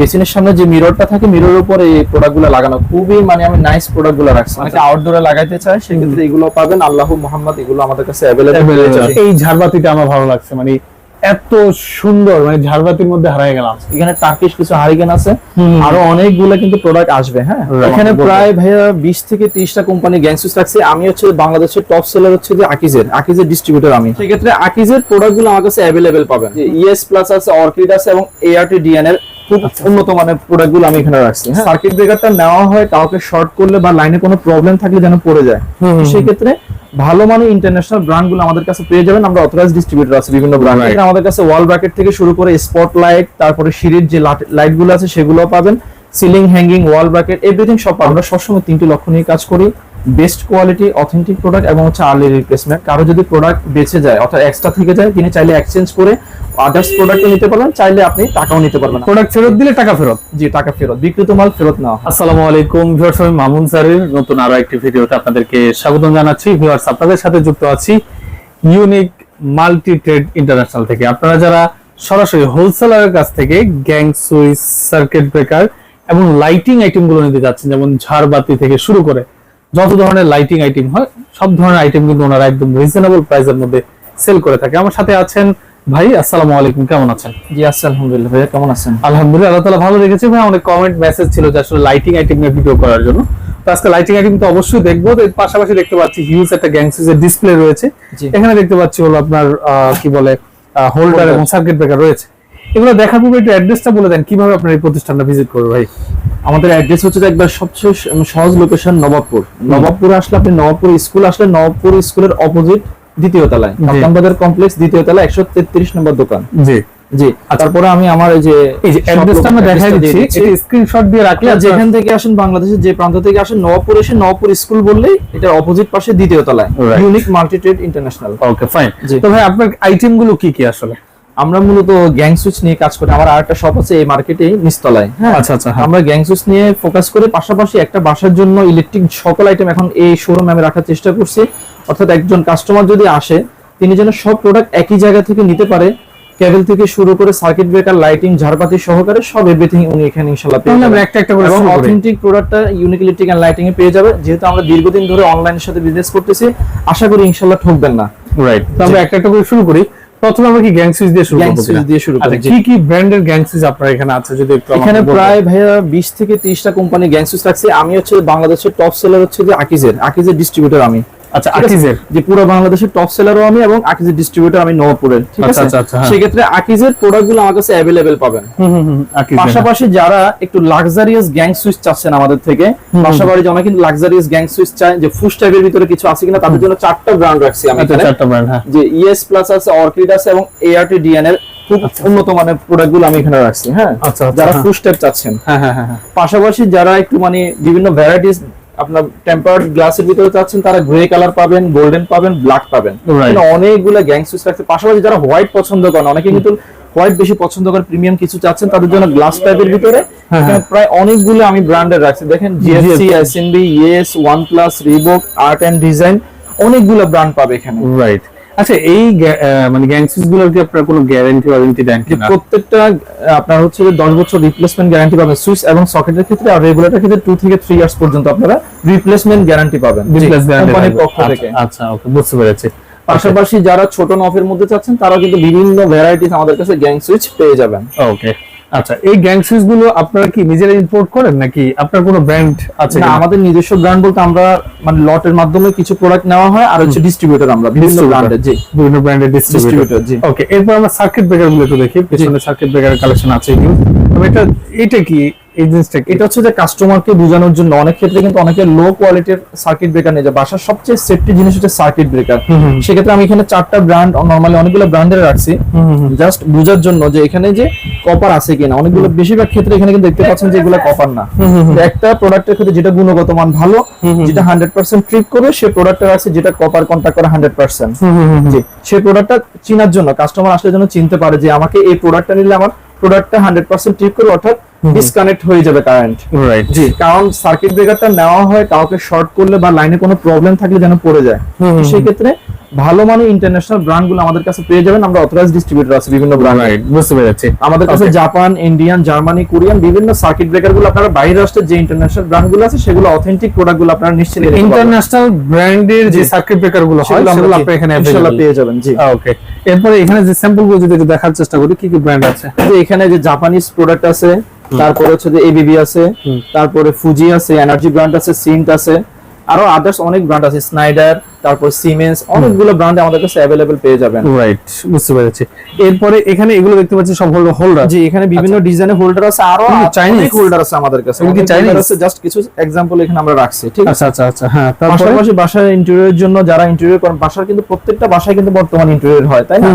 বেসিনের সামনে যে মিররটা থাকে মিররের উপরে এই প্রোডাক্টগুলো লাগানো। খুবই মানে আমি নাইস প্রোডাক্টগুলো রাখছি। অনেকে আউটডোরে লাগাইতে চায় সেক্ষেত্রে এগুলো পাবেন। আল্লাহ মোহাম্মদ এগুলো আমাদের কাছে অ্যাভেলেবল এই ঝাড়বাতিটা আমার ভালো লাগছে মানে এত সুন্দর মানে ঝাড়বাতির মধ্যে হারাই গেলাম। এখানে টার্কিশ কিছু হারিকেন আছে। আরও অনেকগুলো কিন্তু প্রোডাক্ট আসবে হ্যাঁ? এখানে প্রায় ভাইয়া বিশ থেকে ত্রিশটা কোম্পানি গ্যাংসুস রাখছি। আমি হচ্ছে বাংলাদেশের টপ সেলার হচ্ছে যে আকিজের আকিজের ডিস্ট্রিবিউটর আমি। সেক্ষেত্রে আকিজের প্রোডাক্টগুলো আমার কাছে অ্যাভেলেবেল পাবেন। ইএস প্লাস আছে অর্কিড আছে এবং এআরটি ডিএন এর খুব আচ্ছা। উন্নত মানের প্রোডাক্টগুলো আমি এখানে রাখছি। সার্কিট ব্রেকারটা নেওয়া হয় কাউকে শর্ট করলে বা লাইনে কোনো প্রবলেম থাকলে যেন পড়ে যায়। সেই ক্ষেত্রে ভালো মানের ইন্টারন্যাশনাল ব্র্যান্ডগুলো আমাদের কাছে পেয়ে যাবেন। আমরা অথরাইজ ডিস্ট্রিবিউটর আছে বিভিন্ন ব্র্যান্ড. আমাদের কাছে ওয়াল ব্র্যাকেট থেকে শুরু করে স্পট লাইট তারপরে সিঁড়ির যে লাইটগুলো আছে সেগুলো পাবেন। Ceiling hanging wall bracket everything সব আমরা সবসময় তিনটি লক্ষ্য নিয়ে কাজ করি। বেস্ট কোয়ালিটি অথেন্টিক প্রোডাক্ট এবং হচ্ছে আর্লি রিপ্লেসমেন্ট কারও যদি প্রোডাক্ট বেঁচে যায় অর্থাৎ এক্সট্রা থেকে যায় তিনি চাইলে এক্সচেঞ্জ করে আদার্স প্রোডাক্টও নিতে পারবেন চাইলে আপনি টাকাও নিতে পারবেন প্রোডাক্ট ফেরত দিলে টাকা ফেরত? জি টাকা ফেরত। বিক্রিত মাল ফেরত নেওয়া আসসালামু আলাইকুম ভিউয়ার্স আমি মামুন স্যারের নতুন আরও একটি ভিডিওতে আপনাদেরকে স্বাগতম জানাচ্ছি। ভিউয়ার্স আপনাদের সাথে যুক্ত আছি ইউনিক মাল্টি ট্রেড ইন্টারন্যাশনাল থেকে। আপনারা যারা সরাসরি হোলসেলারের কাছ থেকে গ্যাং সুইচ সার্কিট ব্রেকার এবং লাইটিং আইটেমগুলো নিতে যাচ্ছেন যেমন ঝাড়বাতি থেকে শুরু করে যত ধরনের লাইটিং আইটেম হয় সব ধরনের আইটেম কিন্তু ওনারা একদম রিজনেবল প্রাইসের মধ্যে সেল করে থাকে। আমার সাথে আছেন ভাই আসসালামু আলাইকুম কেমন আছেন? জি আলহামদুলিল্লাহ ভাইয়া কেমন আছেন? আলহামদুলিল্লাহ আল্লাহ তালা ভালো রেখেছে ভাই। অনেক কমেন্ট মেসেজ ছিল যে আসলে লাইটিং আইটেম নিয়ে ভিডিও করার জন্য। তো আজকে লাইটিং আইটেম তো অবশ্যই দেখব। এর পাশাপাশি দেখতে পাচ্ছি হিউজ একটা ডিসপ্লে রয়েছে। এখানে দেখতে পাচ্ছি হলো আপনার আহ, কি বলে হোল্ডার এবং সার্কিট ব্রেকার রয়েছে। এগুলো দেখার পূর্বে একটু অ্যাড্রেসটা বলে দেন কীভাবে আপনার এই প্রতিষ্ঠানটা ভিজিট করবে ভাই? আমাদের অ্যাড্রেস হচ্ছে একবার সবচেয়ে সহজ লোকেশন নবাবপুর। নবাবপুর আসলে আপনি নবাবপুর স্কুল আসলে নবাবপুর স্কুলের অপোজিট দ্বিতীয় তলায়। বাজার কমপ্লেক্স দ্বিতীয় তলায় একশো তেত্রিশ নম্বর দোকান। জি। জি। তারপরে আমি আমার এই যে এই যে অ্যাড্রেসটা আমরা দেখাই দিচ্ছি এটা স্ক্রিনশট দিয়ে রাখলে যেখানে থেকে আসেন বাংলাদেশের যে প্রান্ত থেকে আসেন নবাবপুর এসে নবাবপুর স্কুল বললেই এটার অপোজিট পাশে দ্বিতীয় তলায়. Unique multi trade international okay fine. তো ভাই আপনার আইটেমগুলো কি কি আসলে? আমরা মূলত গ্যাং সুইচ নিয়ে কাজ করি। আমার আরেকটা শপ আছে এই মার্কেটেই নিচতলায় হ্যাঁ? আচ্ছা আচ্ছা হ্যাঁ। আমরা গ্যাং সুইচ নিয়ে ফোকাস করে। পাশাপাশি একটা বাসার জন্য ইলেকট্রিক সকল আইটেম এখন এই শোরুমে আমি রাখার চেষ্টা করছি। অর্থাৎ একজন কাস্টমার যদি আসে তিনি যেন সব প্রোডাক্ট একই জায়গা থেকে নিতে পারে। কেবল থেকে শুরু করে সার্কিট ব্রেকার লাইটিং ঝাড়বাতি সহকারে সব এভরিথিং উনি এখানে ইনশাআল্লাহ পেয়ে যাবেন। একটা একটা করে শুরু অথেন্টিক প্রোডাক্টটা ইউনিক ইলেকট্রিক এন্ড লাইটিং এ পেয়ে যাবে। যেহেতু আমরা দীর্ঘদিন ধরে অনলাইনের সাথে বিজনেস করতেছি আশা করি ইনশাআল্লাহ ঠকবেন না। রাইট তো আমরা একটা একটা করে শুরু করি। প্রথমে আমরা কি গ্যাং সুইচ দিয়ে শুরু গ্যাং করব সুইচ দিয়ে শুরু করি। আচ্ছা কি কি ব্র্যান্ডের গ্যাং সুইচ আপনার এখানে আছে যদি একটু এখানে প্রায় ভাইয়া বিশ থেকে ত্রিশটা কোম্পানি গ্যাংসুস রাখছে। আমি হচ্ছে বাংলাদেশের টপ সেলার হচ্ছে যে আকিজের আকিজের ডিস্ট্রিবিউটর আমি। আচ্ছা আকিজের যে পুরো বাংলাদেশের টপ সেলারও আমি এবং আকিজের ডিস্ট্রিবিউটর আমি নবপুরের ঠিক আচ্ছা, আছে? আচ্ছা, আচ্ছা, হ্যাঁ। সেক্ষেত্রে আকিজের প্রোডাক্টগুলো আমার কাছে অ্যাভেলেবেল পাবেন। হুম হুম হুম পাশাপাশি যারা একটু লাক্সারিয়াস গ্যাং সুইচ চাচ্ছেন আমাদের থেকে পাশাপাশি যারা কিন্তু লাক্সারিয়াস গ্যাং সুইচ চায় যে ফুস টাইপের ভিতরে কিছু আছে কিনা তাদের জন্য চারটা ব্র্যান্ড রাখছি আমি এখানে। চারটা ব্র্যান্ড হ্যাঁ। যে ইএস প্লাস আছে অর্কিড আছে এবং এআরটি ডিএন এর খুব উন্নত মানের প্রোডাক্টগুলো আমি এখানে রাখছি হ্যাঁ? যারা চাচ্ছেন। হ্যাঁ হ্যাঁ হ্যাঁ হ্যাঁ। পাশাপাশি যারা একটু মানে বিভিন্ন ভ্যারাইটিস আপনার টেম্পার্ড গ্লাসের ভিতরে চাচ্ছেন তারা গ্রে কালার পাবেন গোল্ডেন পাবেন ব্ল্যাক পাবেন। অনেকগুলো গ্যাং সুইচ রাখছে পাশাপাশি যারা হোয়াইট পছন্দ করেন অনেকে কিন্তু হোয়াইট বেশি পছন্দ করেন প্রিমিয়াম কিছু চাচ্ছেন তাদের জন্য গ্লাস টাইপের ভিতরে। হ্যাঁ, এখানে প্রায় অনেকগুলো আমি ব্র্যান্ডের রাখছি। দেখেন GSC SNB one plus Reebok art and design অনেকগুলো ব্র্যান্ড পাবে এখানে। রাইট আচ্ছা এই মানে গুলোর কি আপনার কোনো গ্যারান্টি ওয়ারেন্টি দেন কিনা? প্রত্যেকটা আপনার হচ্ছে যে দশ বছর রিপ্লেসমেন্ট গ্যারান্টি পাবেন। সুইচ এবং সকেটের ক্ষেত্রে আর রেগুলেটর ক্ষেত্রে টু থেকে থ্রি ইয়ার্স পর্যন্ত আপনারা রিপ্লেসমেন্ট গ্যারান্টি পাবেন। পক্ষ থেকে। আচ্ছা, আচ্ছা ওকে বুঝতে পেরেছি। পাশাপাশি যারা ছোট নফের মধ্যে চাচ্ছেন তারা কিন্তু বিভিন্ন ভ্যারাইটিস আমাদের কাছে গ্যাং সুইচ পেয়ে যাবেন। ওকে আচ্ছা এই গ্যাং সুইচগুলো আপনারা কি নিজেরা ইম্পোর্ট করেন নাকি আপনার কোনো ব্র্যান্ড আছে না আমাদের নিজস্ব ব্র্যান্ড বলতে আমরা মানে লটের মাধ্যমে কিছু প্রোডাক্ট নেওয়া হয় আর হচ্ছে ডিস্ট্রিবিউটর আমরা বিভিন্ন। ব্র্যান্ডের জি। বিভিন্ন ব্র্যান্ডের ডিস্ট্রিবিউটর ডিস্ট্রিবিউটর জি। ওকে এরপর আমরা সার্কিট ব্রেকারগুলো একটু দেখি। পেছনে সার্কিট ব্রেকার কালেকশন আছে কি তবে এটা এটা কি? এই জিনিসটা এটা হচ্ছে যে কাস্টমারকে বোঝানোর জন্য অনেক ক্ষেত্রে কিন্তু অনেকে লো কোয়ালিটির সার্কিট ব্রেকার নিয়ে যায়। বাসার সবচেয়ে সেফটি জিনিস হচ্ছে সার্কিট ব্রেকার। সেক্ষেত্রে আমি এখানে চারটা ব্র্যান্ড নর্মালি অনেকগুলো ব্র্যান্ডের রাখছি। জাস্ট বোঝার জন্য যে এখানে যে কপার আছে কিনা। অনেকগুলো বেশিরভাগ ক্ষেত্রে এখানে কিন্তু দেখতে পাচ্ছেন যে এগুলো কপার না। একটা প্রোডাক্টের ক্ষেত্রে যেটা গুণগত মান ভালো যেটা হান্ড্রেড পার্সেন্ট ট্রিপ করবে সে প্রোডাক্টটা আছে যেটা কপার কন্ট্যাক্ট করে হান্ড্রেড পার্সেন্ট সেই প্রোডাক্টটা চিনার জন্য কাস্টমার আসলে যেন চিনতে পারে যে আমাকে এই প্রোডাক্টটা নিলে আমার প্রোডাক্টটা হান্ড্রেড পার্সেন্ট ঠিক করবে অর্থাৎ ডিসকানেক্ট হয়ে যাবে কারেন্ট রাইট জি কারণ সার্কিট ব্রেকারটা নেওয়া হয় কাউকে শর্ট করলে বা লাইনে কোনো প্রবলেম থাকলে যেন পড়ে যায়। সেই ক্ষেত্রে ভালো মানে ইন্টারন্যাশনাল ব্র্যান্ডগুলো আমাদের কাছে পেয়ে যাবেন। আমরা অথরাইজ ডিস্ট্রিবিউটর আছে বিভিন্ন ব্র্যান্ড বুঝতে পেরেছি। আমাদের কাছে জাপান ইন্ডিয়ান জার্মানি কোরিয়ান বিভিন্ন সার্কিট ব্রেকারগুলো আপনারা বাইরের রাষ্ট্রের যে ইন্টারন্যাশনাল ব্র্যান্ডগুলো আছে সেগুলো অথেন্টিক প্রোডাক্টগুলো আপনারা পারবেন। ইন্টারন্যাশনাল ব্র্যান্ডের যে সার্কিট ব্রেকারগুলো হয় সেগুলো সেগুলো আমরা আপনি এখানে ইনশাআল্লাহ পেয়ে যাবেন জি। ওকে এরপরে এখানে যে স্যাম্পলগুলো যদি দেখার চেষ্টা করি কি কি ব্র্যান্ড আছে? এখানে যে জাপানিজ প্রোডাক্ট আছে তারপরে হচ্ছে যে এবিবি আছে তারপরে ফুজি আছে এনার্জি ব্র্যান্ড আছে সিন্ট আছে আরও আদার্স অনেক ব্র্যান্ড আছে স্নাইডার তারপর সিমেন্স অনেকগুলো ব্র্যান্ড আমাদের কাছে অ্যাভেলেবল পেয়ে যাবেন। রাইট বুঝতে পেরেছি। এরপরে এখানে এগুলো দেখতে পাচ্ছি সব হলো হোল্ডার জি এখানে বিভিন্ন ডিজাইনের হোল্ডার আছে আরও? অনেক হোল্ডার আছে আমাদের কাছে। কি Chinese? আছে জাস্ট কিছু এক্সাম্পল এখানে আমরা রাখছি ঠিক আছে? আচ্ছা আচ্ছা আচ্ছা হ্যাঁ তারপরে? পাশাপাশি বাসার ইন্টেরিয়রের জন্য যারা ইন্টেরিয়র করেন বাসার কিন্তু প্রত্যেকটা বাসায় কিন্তু বর্তমান ইন্টেরিয়র হয় তাই না।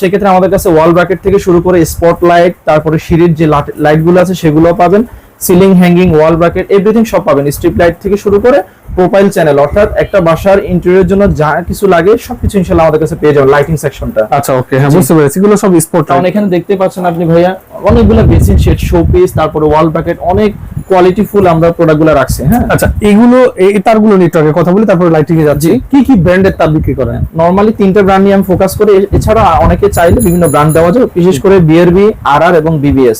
সেক্ষেত্রে আমাদের কাছে ওয়াল ব্র্যাকেট থেকে শুরু করে স্পট লাইট তারপরে সিঁড়ির যে লাইটগুলো আছে সেগুলো পাবেন। Ceiling hanging wall bracket everything সব পাবেন। স্ট্রিপ লাইট থেকে শুরু করে প্রোফাইল চ্যানেল অর্থাৎ একটা বাসার ইন্টেরিয়র জন্য যা কিছু লাগে সবকিছু ইনশাআল্লাহ আমাদের কাছে পেয়ে যাবেন লাইটিং সেকশনটা আচ্ছা ওকে হ্যাঁ বুঝতে পেরেছি। এগুলো সব স্পট কারণ এখানে দেখতে পাচ্ছেন আপনি ভাইয়া অনেকগুলো বেসিন শেড শো পিস তারপরে ওয়াল ব্র্যাকেট অনেক কোয়ালিটি ফুল আমরা প্রোডাক্টগুলো রাখছি হ্যাঁ? আচ্ছা এগুলো এই তারগুলো নেটওয়ার্কে কথা বলি তারপরে লাইটিং এ যাচ্ছি। কি কি ব্র্যান্ডের তার বিক্রি করেন? নরমালি তিনটা ব্র্যান্ড নিয়ে আমি ফোকাস করি এছাড়া অনেকে চাইলে বিভিন্ন ব্র্যান্ড দেওয়া যায় বিশেষ করে বিআরবি আর আর এবং BBS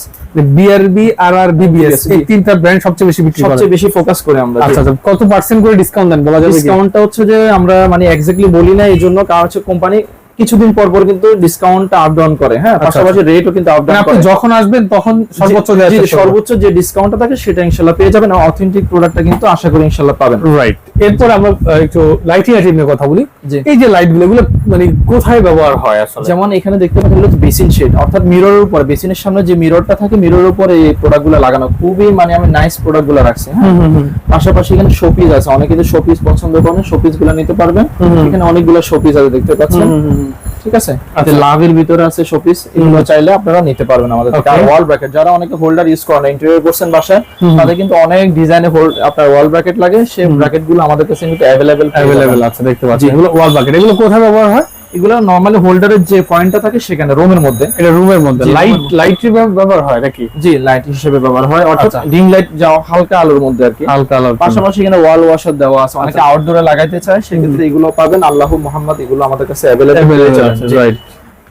BRB R R BBS. এই তিনটা ব্র্যান্ড সবচেয়ে বেশি বিক্রি সবচেয়ে বেশি ফোকাস করি আমরা আচ্ছা আচ্ছা কত পার্সেন্ট করে ডিসকাউন্ট দেন বলা যাবে ডিসকাউন্টটা হচ্ছে যে আমরা মানে এক্স্যাক্টলি বলি না এই জন্য কারণ হচ্ছে কোম্পানি কিছুদিন পর পর কিন্তু ডিসকাউন্টটা আপ ডাউন করে হ্যাঁ? আচ্ছা, পাশাপাশি রেটও কিন্তু আপ মানে ডাউন আপনি করে। যখন আসবেন তখন সর্বোচ্চ সর্বোচ্চ যে ডিসকাউন্টটা থাকে সেটা ইনশাআল্লাহ পেয়ে যাবেন। অথেন্টিক প্রোডাক্টটা কিন্তু আশা করি ইনশাআল্লাহ পাবেন। রাইট এরপর আমরা একটু লাইটিং আইটেম নিয়ে কথা বলি। এই যে লাইটগুলো মানে কোথায় ব্যবহার হয় আসলে? যেমন এখানে দেখতে পাচ্ছেন এগুলো বেসিন শেড অর্থাৎ মিররের উপর। বেসিনের সামনে যে মিররটা থাকে মিররের উপর এই প্রোডাক্টগুলো লাগানো। খুবই মানে আমি নাইস প্রোডাক্টগুলো রাখছি হ্যাঁ? পাশাপাশি এখানে শোপিস আছে। অনেকে যে শোপিস পছন্দ করেন শোপিসগুলো নিতে পারবেন। এখানে অনেকগুলো শোপিস আছে দেখতে পাচ্ছেন। ঠিক আছে? আচ্ছা। লাভের ভিতরে আছে শোপিস এগুলো চাইলে আপনারা নিতে পারবেন আমাদের থেকে। আর ওয়াল ব্র্যাকেট যারা অনেকে হোল্ডার ইউজ করেন ইন্টেরিয়র করছেন বাসায় তাদের কিন্তু অনেক ডিজাইনে হোল্ড আপনার ওয়াল ব্র্যাকেট লাগে। সেই ব্র্যাকেটগুলো আমাদের কাছে কিন্তু অ্যাভেলেবেল অ্যাভেলেবেল আছে দেখতে পাচ্ছি এগুলো ওয়াল ব্র্যাকেট এগুলো কোথায় ব্যবহার হয়? এগুলো নরমালি হোল্ডারের যে পয়েন্টটা থাকে সেখানে রুমের মধ্যে। এটা রুমের মধ্যে। লাইট লাইটের ব্যবহার হয় নাকি? জি লাইট হিসেবে ব্যবহার হয়। অর্থাৎ আচ্ছা। লাইট যা হালকা আলোর মধ্যে আর কি। হালকা আলো পাশাপাশি এখানে ওয়াল ওয়াশার দেওয়া আছে। অনেকে আচ্ছা। আউটডোরে লাগাইতে চায় সেক্ষেত্রে এগুলো পাবেন। আল্লাহ মোহাম্মদ এগুলো আমাদের কাছে অ্যাভেলেবল রাইট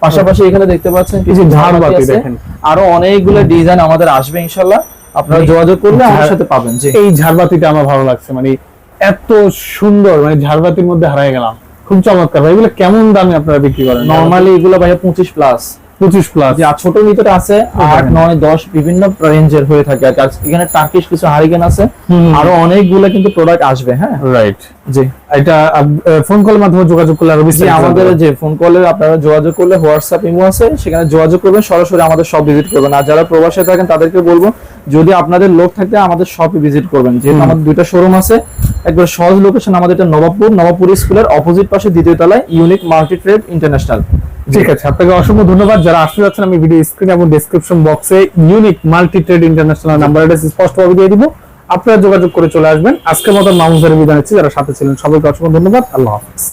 পাশাপাশি এখানে দেখতে পাচ্ছেন কিছু ঝাড়বাতি দেখেন। আরও অনেকগুলো ডিজাইন আমাদের আসবে ইনশাল্লাহ আপনারা যোগাযোগ করলে আমার সাথে পাবেন। জি। এই ঝাড়বাতিটা আমার ভালো লাগছে। মানে এত সুন্দর মানে ঝাড়বাতির মধ্যে হারাই গেলাম। খুব চমৎকার ভাই। এগুলো কেমন দামে আপনারা বিক্রি করেন? নরমালি এগুলো ভাইয়া পঁচিশ প্লাস পঁচিশ প্লাস যে ছোট ভিতরে আছে আট নয় দশ বিভিন্ন রেঞ্জের হয়ে থাকে। আর এখানে টার্কিশ কিছু হারিকেন আছে। আরও অনেকগুলো কিন্তু প্রোডাক্ট আসবে হ্যাঁ? রাইট জি। এটা ফোন কলের মাধ্যমে যোগাযোগ করলে আরও বেশি আমাদের যে ফোন কলে আপনারা যোগাযোগ করলে হোয়াটসঅ্যাপ ইমো আছে সেখানে যোগাযোগ করবেন সরাসরি আমাদের সব ভিজিট করবেন। আর যারা প্রবাসে থাকেন তাদেরকে বলব যদি আপনাদের লোক থাকে আমাদের শপে ভিজিট করবেন। যেহেতু আমাদের দুইটা শোরুম আছে একবার সহজ লোকেশন আমাদের এটা নবাবপুর নবাবপুর স্কুলের অপোজিট পাশে দ্বিতীয় তলায় ইউনিক মাল্টি ট্রেড ইন্টারন্যাশনাল ঠিক আছে, আপনাকে অসংখ্য ধন্যবাদ। যারা আসতে যাচ্ছেন, আমি ভিডিও স্ক্রিন এবং ডেসক্রিপশন বক্সে unique multi trade international number address স্পষ্টভাবে দিয়ে দিব। আপনারা যোগাযোগ করে চলে আসবেন। আজকের মতো মামুজারে বিদায় নিচ্ছি। যারা সাথে ছিলেন, সবাইকে অসংখ্য ধন্যবাদ। আল্লাহ হাফিজ।